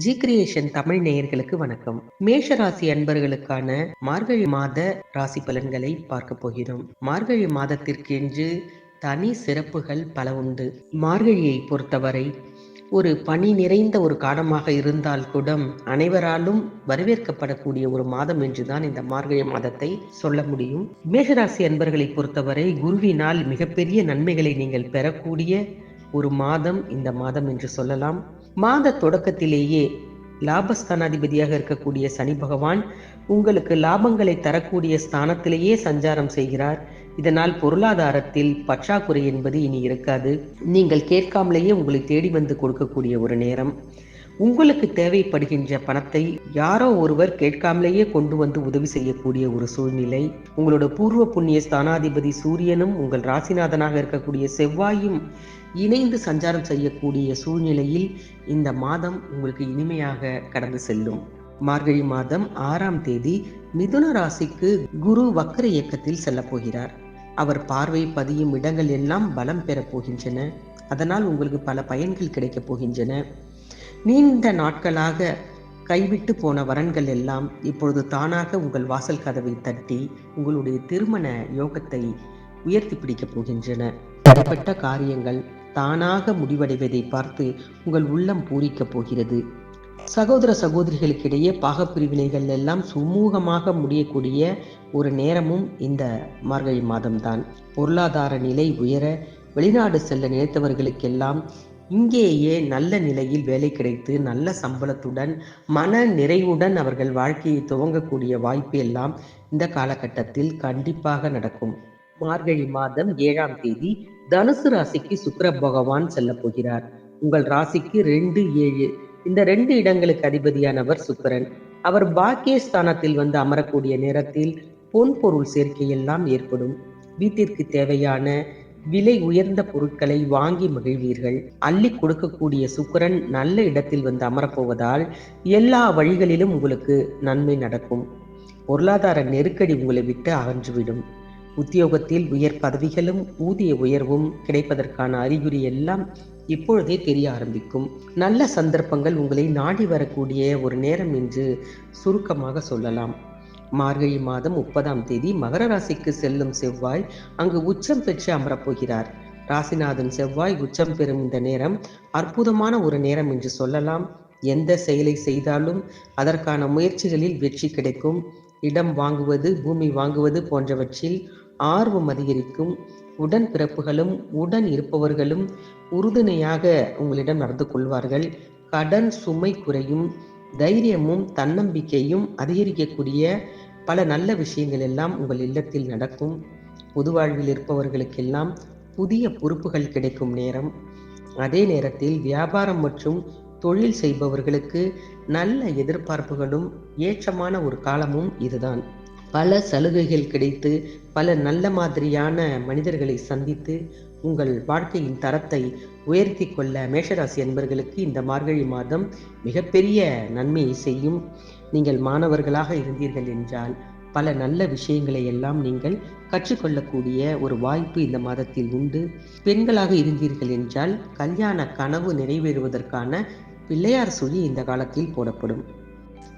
G creation Tamil நேயர்களுக்கு வணக்கம். மேஷ ராசி அன்பர்களுக்கான மார்கழி மாத ராசி பலன்களை பார்க்க போகிறோம். மார்கழி மாதத்திற்கென்று தனி சிறப்புகள் பல உண்டு. மார்கழியை பொறுத்தவரை ஒரு பணி நிறைந்த ஒரு காலமாக இருந்தால் கூட அனைவராலும் வரவேற்கப்படக்கூடிய ஒரு மாதம் என்றுதான் இந்த மார்கழி மாதத்தை சொல்ல முடியும். மேஷராசி அன்பர்களை பொறுத்தவரை குருவினால் மிகப்பெரிய நன்மைகளை நீங்கள் பெறக்கூடிய ஒரு மாதம் இந்த மாதம் என்று சொல்லலாம். மாத தொடக்கத்திலேயே லாபஸ்தானாதிபதியாக இருக்கக்கூடிய சனி பகவான் உங்களுக்கு லாபங்களை தரக்கூடிய ஸ்தானத்திலேயே சஞ்சாரம் செய்கிறார். இதனால் பொருளாதாரத்தில் பற்றாக்குறை என்பது இனி இருக்காது. நீங்கள் கேட்காமலேயே உங்களை தேடி வந்து கொடுக்கக்கூடிய ஒரு நேரம். உங்களுக்கு தேவைப்படுகின்ற பணத்தை யாரோ ஒருவர் கேட்காமலேயே கொண்டு வந்து உதவி செய்யக்கூடிய ஒரு சூழ்நிலை. உங்களோட பூர்வ புண்ணிய ஸ்தானாதிபதி சூரியனும் உங்கள் ராசிநாதனாக இருக்கக்கூடிய செவ்வாயும் இணைந்து சஞ்சாரம் செய்யக்கூடிய சூழ்நிலையில் இந்த மாதம் உங்களுக்கு இனிமையாக கடந்து செல்லும். மார்கழி மாதம் ஆறாம் தேதி மிதுன ராசிக்கு குரு வக்கர இயக்கத்தில் செல்ல போகிறார். அவர் பார்வை பதியும் இடங்கள் எல்லாம் பலம் பெறப் போகின்றன. அதனால் உங்களுக்கு பல பயன்கள் கிடைக்கப் போகின்றன. நீண்ட நாட்களாக கைவிட்டு போன வரன்கள் எல்லாம் இப்பொழுது தானாக உங்கள் வாசல் கதவை தட்டி உங்களுடைய திருமண யோகத்தை உயர்த்தி பிடிக்கப் போகின்றன. தடைப்பட்ட காரியங்கள் தானாக முடிவடைவதை பார்த்து உங்கள் உள்ளம் பூரிக்கப் போகிறது. சகோதர சகோதரிகளுக்கிடையே பாகப்பிரிவினைகள் எல்லாம் சுமூகமாக முடியக்கூடிய ஒரு நேரமும் இந்த மார்கழி மாதம்தான். பொருளாதார நிலை உயர வெளிநாடு செல்ல நினைத்தவர்களுக்கெல்லாம் இங்கேயே நல்ல நிலையில் வேலை கிடைத்து நல்ல சம்பளத்துடன் மன நிறைவுடன் அவர்கள் வாழ்க்கையை துவங்கக்கூடிய வாய்ப்பு எல்லாம் இந்த காலகட்டத்தில் கண்டிப்பாக நடக்கும். மார்கழி மாதம் ஏழாம் தேதி தனுசு ராசிக்கு சுக்கர பகவான் செல்ல போகிறார். உங்கள் ராசிக்கு ரெண்டு ஏழு. இந்த ரெண்டு இடங்களுக்கு அதிபதியானவர் சுக்கரன். அவர் பாக்கியஸ்தானத்தில் வந்து அமரக்கூடிய நேரத்தில் பொன் பொருள் சேர்க்கை எல்லாம் ஏற்படும். வீட்டிற்கு தேவையான விலை உயர்ந்த பொருட்களை வாங்கி மகிழ்வீர்கள். அள்ளி கொடுக்கக்கூடிய சுக்கரன் நல்ல இடத்தில் வந்து அமரப்போவதால் எல்லா வழிகளிலும் உங்களுக்கு நன்மை நடக்கும். பொருளாதார நெருக்கடி உங்களை விட்டு அகன்றுவிடும். உத்தியோகத்தில் உயர் பதவிகளும் ஊதிய உயர்வும் கிடைப்பதற்கான அறிகுறி எல்லாம் இப்பொழுதே தெரிய ஆரம்பிக்கும். நல்ல சந்தர்ப்பங்கள் உங்களை நாடி வரக்கூடிய ஒரு நேரம் என்று சுருக்கமாக சொல்லலாம். மார்கழி மாதம் முப்பதாம் தேதி மகர ராசிக்கு செல்லும் செவ்வாய் அங்கு உச்சம் பெற்று அமரப்போகிறார். ராசிநாதன் செவ்வாய் உச்சம் பெறும் இந்த நேரம் அற்புதமான ஒரு நேரம் என்று சொல்லலாம். எந்த செயலை செய்தாலும் அதற்கான முயற்சிகளில் வெற்றி கிடைக்கும். இடம் வாங்குவது பூமி வாங்குவது போன்றவற்றில் ஆர்வம் அதிகரிக்கும். உடன் பிறப்புகளும் உடன் இருப்பவர்களும் உறுதுணையாக உங்களிடம் நடந்து கொள்வார்கள். கடன் சுமை குறையும். தைரியமும் தன்னம்பிக்கையும் அதிகரிக்கக்கூடிய பல நல்ல விஷயங்கள் எல்லாம் உங்கள் இல்லத்தில் நடக்கும். பொது வாழ்வில் இருப்பவர்களுக்கெல்லாம் புதிய பொறுப்புகள் கிடைக்கும் நேரம். அதே நேரத்தில் வியாபாரம் மற்றும் தொழில் செய்பவர்களுக்கு நல்ல எதிர்பார்ப்புகளும் ஏற்றமான ஒரு காலமும் இதுதான். பல சலுகைகள் கிடைத்து பல நல்ல மாதிரியான மனிதர்களை சந்தித்து உங்கள் வாழ்க்கையின் தரத்தை உயர்த்தி கொள்ள மேஷராசி அன்பர்களுக்கு இந்த மார்கழி மாதம் மிகப்பெரிய நன்மையை செய்யும். நீங்கள் மாணவர்களாக இருந்தீர்கள் என்றால் பல நல்ல விஷயங்களை எல்லாம் நீங்கள் கற்றுக்கொள்ளக்கூடிய ஒரு வாய்ப்பு இந்த மாதத்தில் உண்டு. பெண்களாக இருந்தீர்கள் என்றால் கல்யாண கனவு நிறைவேறுவதற்கான பிள்ளையார் சுழி இந்த காலத்தில் போடப்படும்.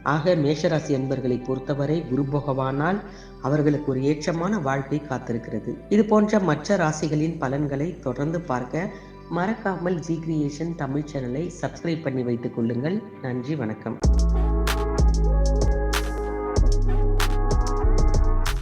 ஆக மேஷராசி என்பர்களை பொறுத்தவரை குரு பகவானால் அவர்களுக்கு ஒரு ஏற்றமான வாழ்க்கை காத்திருக்கிறது. இது போன்ற மற்ற ராசிகளின் பலன்களை தொடர்ந்து பார்க்க மறக்காமல் ஜி கிரியேஷன் தமிழ் சேனலை சப்ஸ்கிரைப் பண்ணி வைத்துக் கொள்ளுங்கள். நன்றி வணக்கம்.